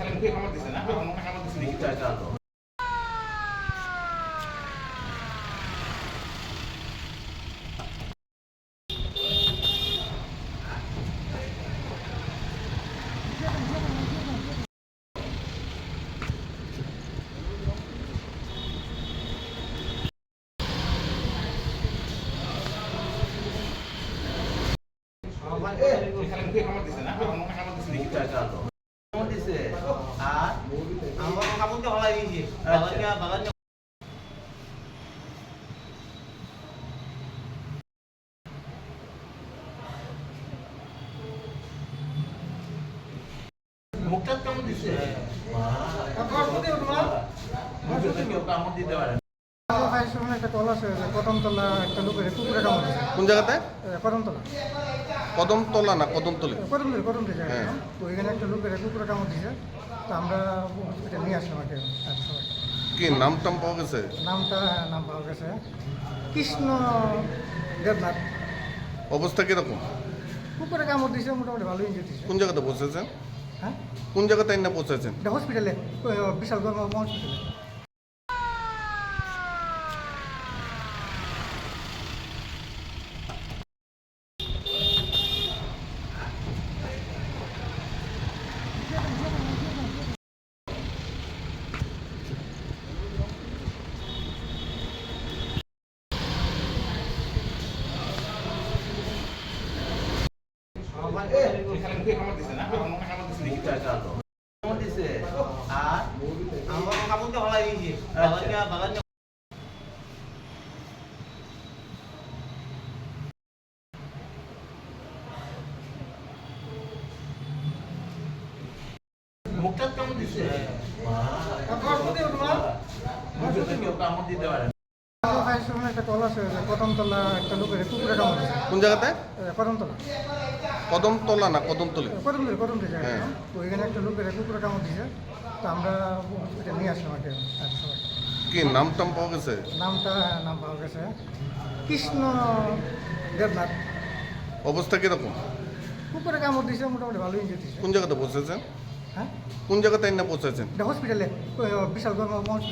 আমার দিছে না? আমার দিছে দেখি কেমন দিছে আর আমার কাপড়টা ভালো কেমন কেউ কামড় দিতে পারে একটা কল আছে কদমতলা একটা লোকের কুকুরে কামড় কোন জায়গাতে কদমতলা কদমতলা না কদমতলি কদমতলি কদমতলি জায়গা হ্যাঁ। তো ওইখানে একটা লোকের কুকুরে কামড় দিছে তো আমরা হসপিটাল নিয়ে আসলাম আর কি। কি নাম টাম পাওয়া গেছে? নামটা হ্যাঁ, নাম পাওয়া গেছে। কৃষ্ণ দেবনাথ। অবস্থা কীরকম? উপরে কামড় দিয়েছে মোটামুটি ভালো ইঞ্জুরি দিয়েছে কোন জায়গাতে বসেছেন হ্যাঁ? কোন জায়গাতে না বসেছেন হসপিটালে বিশাল হসপিটালে এখানে মুখে কামড় দিছে না আমার মুখে কামড় দিছে দেখি কেমন দিছে আর আমার কাপড়টা ভালো লাগিয়েছে বাগানিয়া মুখটা কেমন দিছে কামড় দিতে পারে একটা কদমতলা একটা লোকের কুকুরে কামড় দিছে কোন জায়গাতে? কদমতলা কদমতলা না কদমতলি কদমতলি কদমতলি জায়গা হ্যাঁ। তো একটা লোকের কুকুরে কামড় দিছে তো আমরা নিয়ে আসলাম আর কি নাম টাম পাওয়া গেছে? নামটা হ্যাঁ, নাম পাওয়া গেছে। কৃষ্ণ দেবনাথ। অবস্থা কীরকম? কুকুরে কামড় দিছে মোটামুটি ভালো ইঞ্জুরি কোন জায়গাতে বসেছেন হ্যাঁ? কোন জায়গাতে না পৌঁছেছেন? হসপিটালে বিশালগঞ্জ হসপিটালে